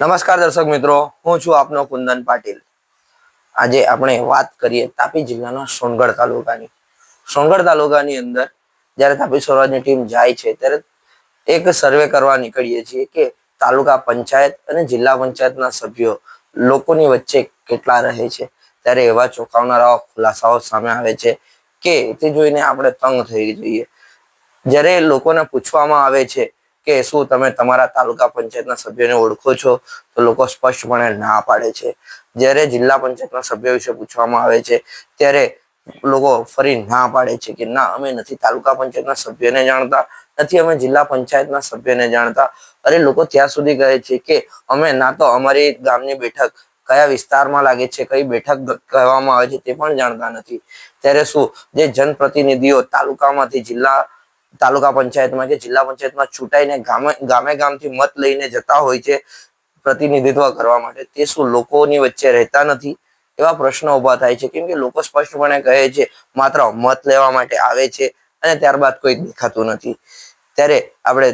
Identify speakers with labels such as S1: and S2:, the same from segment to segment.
S1: નમસ્કાર દર્શક મિત્રો, હું છું આપનો કુંદન પાટીલ. આજે આપણે વાત કરીએ તાપી જિલ્લાના સોનગઢ તાલુકાની. સોનગઢ તાલુકાની અંદર જ્યારે તાપી સ્વરાજની ટીમ જાય છે, ત્યારે એક સર્વે કરવા નીકળીએ છીએ કે તાલુકા પંચાયત અને જિલ્લા પંચાયતના સભ્યો લોકોની વચ્ચે કેટલા રહે છે? ત્યારે એવા ચોંકાવનારા ખુલાસાઓ સામે આવે છે કે તે જોઈને આપણે તંગ થઈ જઈએ. જ્યારે લોકોને પૂછવામાં આવે છે કે શું તમે તમારા તાલુકા પંચાયતના સભ્યોને ઓળખો છો તો લોકો સ્પષ્ટપણે ના પાડે છે. જ્યારે જિલ્લા પંચાયતના સભ્યો વિશે પૂછવામાં આવે છે, ત્યારે લોકો ફરી ના પાડે છે કે ના, અમે નથી તાલુકા પંચાયતના સભ્યોને જાણતા, નથી અમે જિલ્લા પંચાયતના સભ્યને જાણતા. અરે, લોકો ત્યાં સુધી કહે છે કે અમે ના તો અમારી ગામની બેઠક કયા વિસ્તારમાં લાગે છે, કઈ બેઠક કહેવામાં આવે છે તે પણ જાણતા નથી. ત્યારે શું, જે જનપ્રતિનિધિઓ તાલુકામાંથી જિલ્લા તાલુકા પંચાયતમાં કે જિલ્લા પંચાયતમાં છૂટાઈને ગામે ગામે ગામથી મત લઈને જતા હોય છે પ્રતિનિધિત્વ કરવા માટે. તે શું લોકોની વચ્ચે રહેતા નથી? એવા પ્રશ્નો ઊભા થાય છે. કેમ કે લોકો સ્પષ્ટપણે કહે છે, માત્ર મત લેવા માટે આવે છે અને ત્યારબાદ કોઈ દેખાતું નથી. ત્યારે આપણે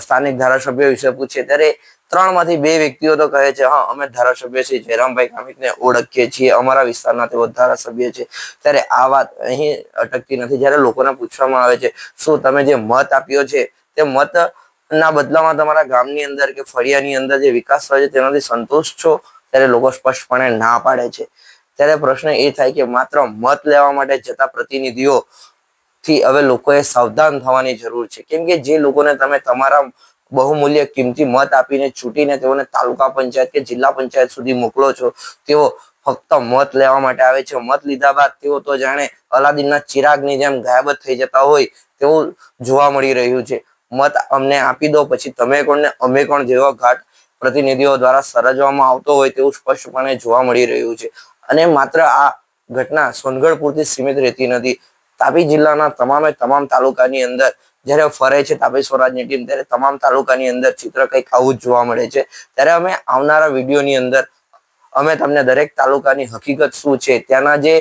S1: સ્થાનિક ધારાસભ્ય વિશે પૂછીએ. ત્યારે ત્રણમાંથી બે વ્યક્તિઓ તો કહે છે, હા, અમે ધારાસભ્ય શ્રી જયરામભાઈ કામિતને ઓળખીએ છીએ, અમારા વિસ્તારના તેઓ ધારાસભ્ય છે. ત્યારે આ વાત અહીં અટકતી નથી. જ્યારે લોકોને પૂછવામાં આવે છે, શું તમે જે મત આપ્યો છે, તે મત ના બદલામાં તમારા ગામની અંદર કે ફળિયાની અંદર જે વિકાસ થયો છે, તેનાથી સંતોષ છો? ત્યારે લોકો સ્પષ્ટપણે ના પાડે છે. ત્યારે પ્રશ્ન એ થાય કે માત્ર મત લેવા માટે જતા પ્રતિનિધિઓ થી હવે લોકોએ સાવધાન થવાની જરૂર છે. કેમ કે જે લોકોને તમે તમારા બહુમૂલ્ય કિંમતી મત આપીને છૂટીને તેઓને તાલુકા પંચાયત કે જિલ્લા પંચાયત સુધી મોકલો છો. તેઓ ફક્ત મત લેવા માટે આવે છે. મત લીધા બાદ તેઓ તો જાણે અલાદીનના ચિરાગની જેમ ગાયબ થઈ જતા હોય તેવું જોવા મળી રહ્યું છે. મત અમને આપી દો, પછી તમે કોણ ને અમે કોણ જેવો ઘાટ પ્રતિનિધિઓ દ્વારા સર્જવામાં આવતો હોય તેવું સ્પષ્ટપણે જોવા મળી રહ્યું છે. અને માત્ર આ ઘટના સોનગઢ પૂરતી સીમિત રહેતી નથી. તાપી જિલ્લાના તમામે તમામ તાલુકાની અંદર જ્યારે ફરે છે તાપી સ્વરાજની ટીમ ત્યારે તમામ તાલુકાની અંદર ચિત્ર કંઈક આવું જ જોવા મળે છે. ત્યારે અમે આવનારા વિડીયોની અંદર, અમે તમને દરેક તાલુકાની હકીકત શું છે, ત્યાંના જે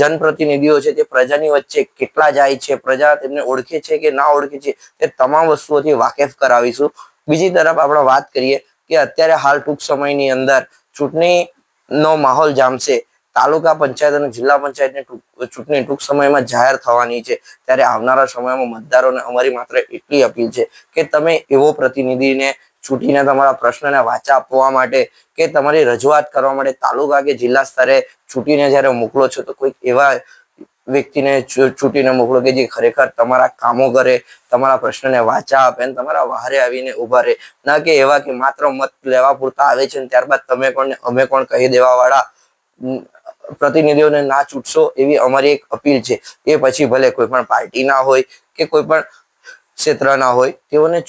S1: જનપ્રતિનિધિઓ છે તે પ્રજાની વચ્ચે કેટલા જાય છે, પ્રજા તેમને ઓળખે છે કે ના ઓળખે છે, તે તમામ વસ્તુઓથી વાકેફ કરાવીશું. બીજી તરફ આપણે વાત કરીએ કે અત્યારે હાલ ટૂંક સમયની અંદર ચૂંટણીનો માહોલ જામશે. તાલુકા પંચાયત અને જિલ્લા પંચાયતની ચૂંટણી ટૂંક સમયમાં જાહેર થવાની છે. ત્યારે આવનારા સમયમાં મતદારોને અમારી માત્ર એટલી અપીલ છે કે તમે એવો પ્રતિનિધિને ચૂંટીને તમારા પ્રશ્નને વાચા આપવા માટે કે તમારી રજૂઆત કરવા માટે તાલુકા કે જિલ્લા સ્તરે ચૂંટીને જ્યારે મોકલો છો તો કોઈક એવા વ્યક્તિને ચૂંટીને મોકલો કે જે ખરેખર તમારા કામો કરે, તમારા પ્રશ્નને વાચા આપે અને તમારા વહારે આવીને ઊભા રહે. ના કે એવા કે માત્ર મત લેવા પૂરતા આવે છે ને ત્યારબાદ તમે કોણ ને અમે કોણ કહી દેવા વાળા પ્રતિનિધિઓને ના છૂટશો એવી અમારી એક અપીલ છે. એ પછી ભલે કોઈ પણ પાર્ટી ના હોય કે કોઈ પણ ક્ષેત્રના હોય, તેઓને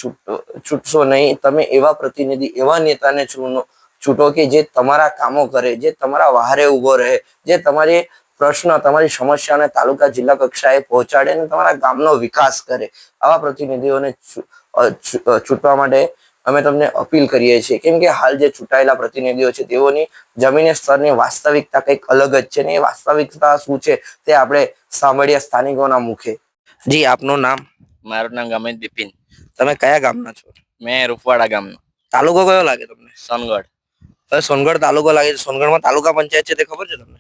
S1: છૂટશો નહીં. તમે એવા પ્રતિનિધિ, એવા નેતાને ચૂનો છૂટો કે જે તમારા કામો કરે, જે તમારા વહારે ઊભો રહે, જે તમારી પ્રશ્ન, તમારી સમસ્યાને તાલુકા જિલ્લા કક્ષાએ પહોંચાડે અને તમારા ગામનો વિકાસ કરે. આવા પ્રતિનિધિઓને ચૂંટવા માટે અમે તમને અપીલ કરીએ છીએ કેમ કે હાલ જે ચૂંટાયેલા પ્રતિનિધિઓ છે તેઓની જમીન સ્તરની વાસ્તવિકતા કંઈક અલગ જ છે ને એ વાસ્તવિકતા શું છે તે આપણે સાંભળ્યા સ્થાનિકોના મુખે. જી આપનું નામ?
S2: મારું નામ ગમે બિપિન.
S1: તમે કયા ગામના છો?
S2: મેં રૂપવાડા ગામનો.
S1: તાલુકો કયો લાગે તમને?
S2: સોનગઢ.
S1: હવે સોનગઢ તાલુકો લાગે છે સોનગઢમાં તાલુકા પંચાયત છે તે ખબર છે તમને?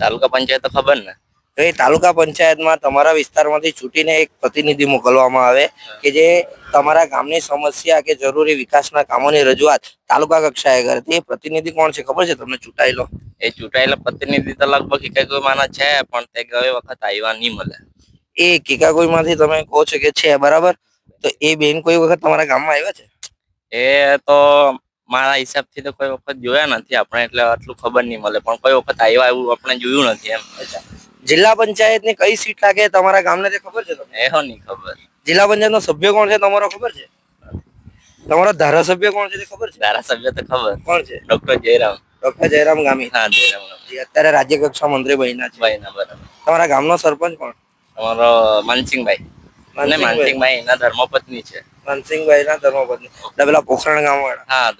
S2: તાલુકા પંચાયત તો ખબર ને.
S1: તો એ તાલુકા પંચાયતમાં તમારા વિસ્તારમાંથી ચૂંટીને એક પ્રતિનિધિ મોકલવામાં આવે કે જે તમારા ગામની સમસ્યા કે જરૂરી વિકાસના કામોની રજૂઆત તાલુકા કક્ષાએ કરે. તે પ્રતિનિધિ કોણ છે? ખબર છે તમને ચૂંટાયેલો?
S2: એ ચૂંટાયેલા પ્રતિનિધિ તો લગભગ એકાઈ માના છે પણ તે ગઈ વખત આવ્યા નહીં મળે.
S1: એ કિકાગોઈમાંથી તમે કહો છો કે છે બરાબર? તો એ બેન કોઈ વખત તમારા ગામમાં આવ્યા છે?
S2: એ તો મારા હિસાબથી તો કોઈ વખત જોયા નથી આપણે એટલે આટલું ખબર નહીં મળે. પણ કોઈ વખત આવ્યા એવું આપણે જોયું નથી એમ.
S1: જિલ્લા પંચાયતની કઈ સીટ લાગે તમારા ગામને તે ખબર છે તમને?
S2: એહો નહીં ખબર.
S1: જિલ્લા પંચાયતનો સભ્ય કોણ છે તમારો ખબર છે? તમારો ધારાસભ્ય કોણ છે તે ખબર છે?
S2: ધારાસભ્ય તો ખબર.
S1: કોણ છે?
S2: ડોક્ટર જયરામ.
S1: ડોક્ટર જયરામ ગામી.
S2: હા જયરામ
S1: જે અત્યારે રાજ્ય કક્ષા મંત્રી બન્યા છે.
S2: ભાઈ બરાબર.
S1: તમારા ગામનો સરપંચ કોણ?
S2: તમારો માનસિંહભાઈ. અને માનસિંહભાઈ. એના ધર્મપત્ની છે.
S1: માનસિંહભાઈ ના ધર્મપત્ની એટલે પેલા પોખરણ ગામ વાળા
S2: હા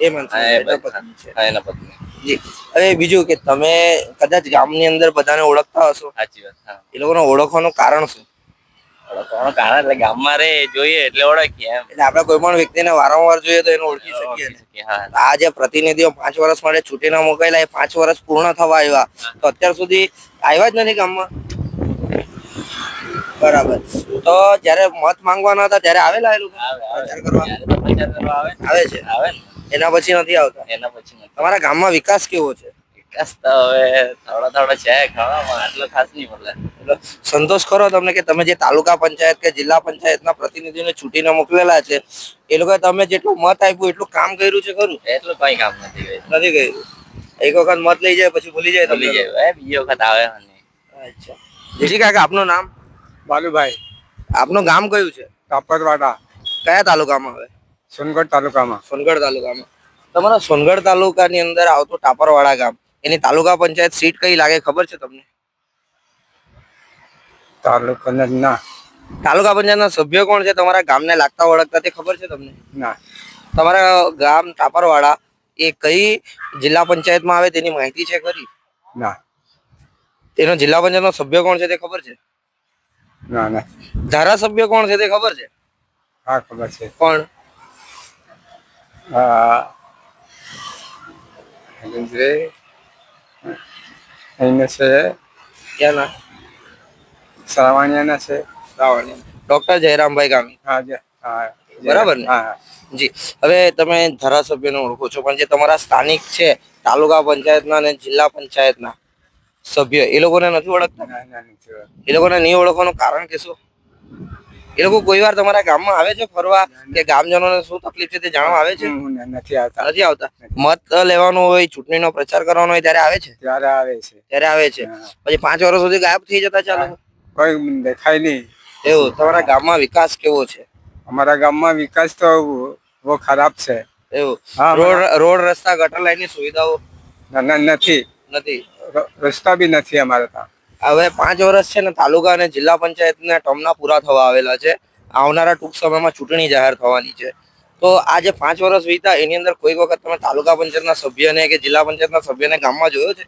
S1: એ માનસિંહભાઈ પત્ની છે.
S2: હા એના પત્ની.
S1: જી. હવે બીજું કે તમે કદાચ ગામની અંદર બધાને ઓળખતા હશો.
S2: સાચી વાત હા.
S1: એ લોકોને ઓળખવાનું કારણ શું?
S2: ઓળખવાનું કારણ એટલે ગામમાં રે જોઈએ એટલે ઓળખીએ એમ.
S1: એટલે આપણે કોઈ પણ વ્યક્તિને વારંવાર જોઈએ તો એને ઓળખી શકીએ આ જે પ્રતિનિધિઓ પાંચ વર્ષ માટે છૂટીના મોકલેલા એ પાંચ વર્ષ પૂર્ણ થવા આવ્યા. તો અત્યાર સુધી આવ્યા જ નથી ગામમાં? બરાબર. તો જયારે મત માંગવાના હતા ત્યારે આવેલા એ લોકો. પ્રચાર કરવા?
S2: આવે
S1: છે.
S2: આવે ને.
S1: એના પછી નથી આવતા?
S2: એના પછી નથી.
S1: તમારા ગામમાં વિકાસ કેવો છે?
S2: વિકાસ તો હવે થોડો થોડો છે ખવામાં એટલો ખાસ નહીં મળે
S1: સંતોષ ખરો તમને કે તમે જે તાલુકા પંચાયત કે જિલ્લા પંચાયતના પ્રતિનિધિઓને છૂટીને મોકલેલા છે એ લોકોએ તમે જેટલું મત આપ્યું એટલું કામ કર્યું છે ખરું?
S2: એટલું કંઈ કામ નથી કર્યું.
S1: નથી કર્યું. એક વખત મત લઈ જાય પછી ભૂલી જાય
S2: ભૂલી જાય એ બીજી વખત આવે નહીં
S1: અચ્છા. જી કાકા આપનું નામ?
S3: બાલુભાઈ.
S1: આપનું ગામ કયું છે?
S3: કાપરવાડા
S1: કયા તાલુકામાં આવે
S3: સોનગઢ તાલુકામાં.
S1: સોનગઢ તાલુકામાં. તમારા સોનગઢ તાલુકાની અંદર આવતું ટાપરવાડા ગામ એની તાલુકા પંચાયત સીટ કઈ લાગે ખબર છે તમને?
S3: તાલુકાના ના.
S1: તાલુકા પંચાયતના સભ્ય કોણ છે? તમારા ગામને લાગતા ઓળખતા તે ખબર છે તમને?
S3: ના.
S1: તમારા ગામ ટાપરવાડા એ કઈ જિલ્લા પંચાયતમાં આવે તેની માહિતી છે ખરી?
S3: ના.
S1: તેનો જિલ્લા પંચાયતનો સભ્ય કોણ છે તે ખબર છે?
S3: ના ના.
S1: ધારાસભ્ય કોણ છે તે ખબર છે?
S3: હા ખબર છે.
S1: કોણ?
S3: જે એને છે?
S1: ક્યાં ના
S3: સરાવાણિયાના છે
S1: ડોક્ટર જયરામભાઈ ગામી.
S3: હા જે હા
S1: બરાબર ને?
S3: હા.
S1: જી. હવે તમે ધારાસભ્યને ઓળખો છો પણ જે તમારા સ્થાનિક છે તાલુકા પંચાયતના અને જિલ્લા પંચાયતના સભ્ય એ લોકોને નથી ઓળખતા. એ લોકોને નહીં ઓળખવાનું કારણ કે શું એ લોકો કોઈ વાર તમારા ગામમાં આવે છે ફરવા? કે ગામજનોને શું તકલીફ છે તે જાણવા આવે છે?
S3: નથી આવતા.
S1: નથી આવતા. મત લેવાનું હોય ચૂંટણીનો પ્રચાર કરવાનો હોય ત્યારે આવે છે?
S3: ત્યારે આવે છે.
S1: ત્યારે આવે છે. પછી પાંચ વર્ષ સુધી ગાયબ થઈ જતા ચાલો
S3: કોઈ દેખાય નહીં.
S1: એવું તમારા ગામમાં વિકાસ કેવો છે?
S3: અમારા ગામમાં વિકાસ તો બહુ ખરાબ છે.
S1: એવું. રોડ રોડ રસ્તા ગટર લાઈનની સુવિધાઓ?
S3: નથી.
S1: નથી.
S3: રસ્તા બી નથી અમારે ત્યાં.
S1: હવે પાંચ વર્ષ છે ને તાલુકા અને જિલ્લા પંચાયતના ટર્મના પૂરા થવા આવેલા છે. આવનારા ટૂંક સમયમાં ચૂંટણી જાહેર થવાની છે. તો આ જે પાંચ વર્ષ વીતા એની અંદર કોઈ વખત તમે તાલુકા પંચાયતના સભ્યને કે જિલ્લા પંચાયતના સભ્યને ગામમાં જોયો છે?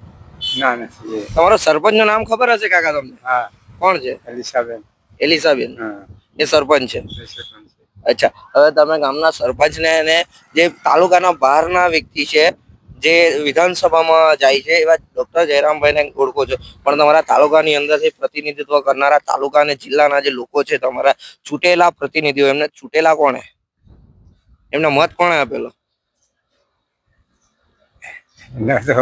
S3: ના નથી
S1: તમારો સરપંચનું નામ ખબર હશે કાકા તમને?
S3: હા.
S1: કોણ છે?
S3: એલિસાબેન.
S1: એલિસાબેન.
S3: હા.
S1: એ સરપંચ છે.
S3: છે.
S1: અચ્છા હવે તમે ગામના સરપંચને અને જે તાલુકાના બહારના વ્યક્તિ છે જે વિધાનસભામાં જાય છે એવા ડોક્ટર જયરામભાઈને ઓળખો છો. પણ તમારા તાલુકાની અંદરથી પ્રતિનિધિત્વ કરનારા તાલુકા અને જિલ્લાના જે લોકો છે તમારા ચૂંટેલા પ્રતિનિધિઓ એમને ચૂંટેલા કોણે? એમને મત કોણે આપેલો?
S3: તો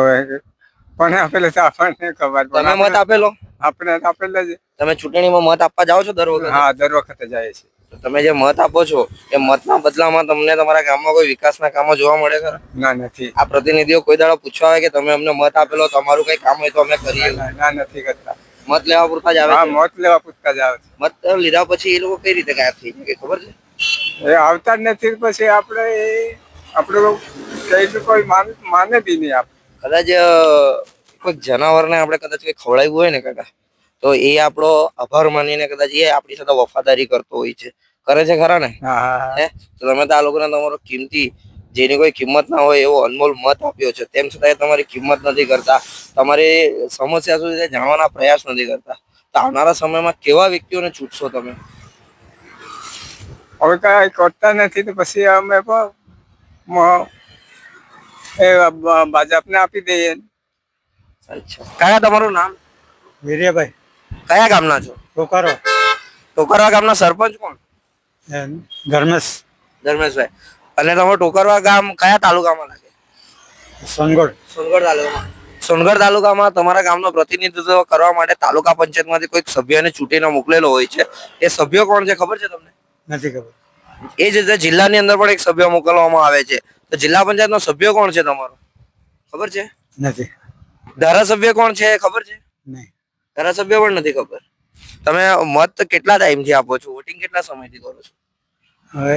S3: કોને આપેલો છે આપણને ખબર. પણ
S1: તમે મત આપેલો?
S3: આપણે આપેલા છે
S1: તમે ચૂંટણીમાં મત આપવા જાઓ છો દર વખતે?
S3: હા દર વખતે જાય છે.
S1: તો તમે જે મત આપો છો એ મતના બદલામાં તમને તમારા ગામમાં કોઈ વિકાસના કામો જોવા મળે ખરા?
S3: ના નથી.
S1: આ પ્રતિનિધિઓ કોઈ દાડો પૂછવા આવે કે તમે અમને મત આપેલો તમારું કઈ કામ હોય તો અમે કરીએ.
S3: ના નથી કરતા.
S1: મત લેવા પૂરતા જ આવે
S3: હા
S1: છે?
S3: લેવા પૂરતા જ આવે
S1: મત લીધા પછી એ લોકો કઈ રીતે ગાયબ થઈ જાય ખબર છે?
S3: એ આવતા જ નથી પછી આપણે આપણે કઈ કોઈ માને બી નહીં આપ
S1: કદાચ કોઈ જનાવરને આપણે કદાચ કઈ ખવડાવ્યું હોય ને કાકા તો એ આપણો આભાર માનીને કદાચ એ આપણી સાથે વફાદારી કરતો હોય છે. કરે છે ખરા ને? તો તમે તો આ લોકોને તમારો કિંમતી જેની કોઈ કિંમત ના હોય એવો અનમોલ મત આપ્યો છે. તેમ છતાં તમારી કિંમત નથી કરતા. તમારી સમસ્યા શું છે જાણવાના પ્રયાસ નથી કરતા. તો આવનારા સમયમાં કેવા વ્યક્તિઓને છૂટશો તમે?
S3: હવે કઈ કરતા નથી તો પછી અમે પણ એ ભાજપને આપી દઈએ.
S1: અચ્છા. કયા તમારું નામ?
S3: વીર્યભાઈ
S1: કયા ગામના છો?
S3: ટોકરવા
S1: ટોકરવા ગામના સરપંચ કોણ?
S3: ધર્મેશ
S1: ધર્મેશભાઈ. અને તમારું ટોકરવા ગામ કયા તાલુકામાં લાગે?
S3: સોનગઢ.
S1: સોનગઢ તાલુકામાં. સોનગઢ તાલુકામાં તમારા ગામનો પ્રતિનિધિત્વ કરવા માટે તાલુકા પંચાયતમાંથી કોઈક સભ્યને ચૂંટીને મોકલેલો હોય છે. એ સભ્ય કોણ છે ખબર છે તમને?
S3: નથી ખબર.
S1: એ જ રીતે જિલ્લાની અંદર પણ એક સભ્ય મોકલવામાં આવે છે. તો જિલ્લા પંચાયતનો સભ્ય કોણ છે તમારો? ખબર છે?
S3: નથી.
S1: ધારાસભ્ય કોણ છે ખબર છે?
S3: નહીં.
S1: ધારાસભ્ય પણ નથી ખબર. તમે મત કેટલા ટાઈમથી આપો છો? વોટિંગ કેટલા સમયથી કરો છો?
S3: હવે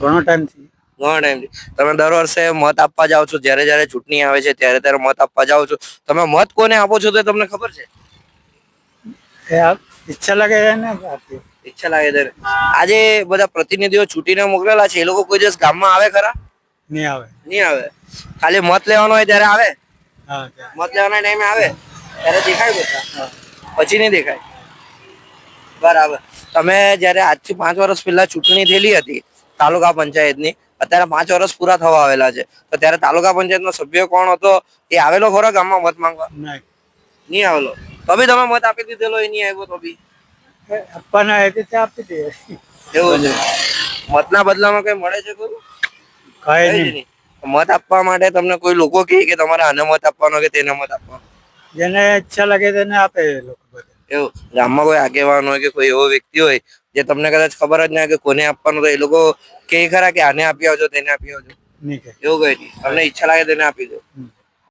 S3: ઘણો ટાઈમથી.
S1: ઘણો ટાઈમથી. તમે દર વર્ષે મત આપવા જાઓ છો? જ્યારે જ્યારે ચૂંટણી આવે છે ત્યારે ત્યારે મત આપવા જાઓ છો. તમે મત કોને આપો છો તો તમને ખબર છે?
S3: ઈચ્છા લાગે ને
S1: ઈચ્છા લાગે ત્યારે. આજે બધા પ્રતિનિધિઓ ચૂંટીને મોકલેલા છે. એ લોકો કોઈ દિવસ ગામમાં આવે ખરા?
S3: નહીં આવે.
S1: નહીં આવે. ખાલી મત લેવાનો હોય ત્યારે આવે?
S3: હા
S1: મત લેવાના ટાઈમે આવે? ત્યારે દેખાય બધા? પછી નહીં દેખાય? બરાબર. તમે જ્યારે આજથી પાંચ વર્ષ પહેલા ચૂંટણી થયેલી હતી તાલુકા પંચાયતની અત્યારે પાંચ વર્ષ પૂરા થવા આવેલા છે. તો ત્યારે તાલુકા પંચાયતનો સભ્ય કોણ હતો? એ આવેલો ખરો ગામમાં મત માંગવા?
S3: નહીં.
S1: આવેલો. તો બી તમે મત આપી દીધેલો એ નહીં આવ્યો તો બી?
S3: આપવાના હતી તે આપી દે.
S1: એવું છે. મતના બદલામાં કઈ મળે છે ખરું?
S3: કઈ નહીં.
S1: મત આપવા માટે તમને કોઈ લોકો કહે કે તમારે આને મત આપવાનો કે તેને મત આપવાનો?
S3: જેને ઈચ્છા લાગે તેને આપે લોકો બધા.
S1: એવું. ગામમાં કોઈ આગેવાન હોય કે કોઈ એવો વ્યક્તિ હોય જે તમને કદાચ ખબર જ ના કે કોને આપવાનું તો એ લોકો કે ખરા કે આને આપી આવજો તેને આપી આવજો. એવું કઈ નહીં તમને ઈચ્છા લાગે તેને આપી દો.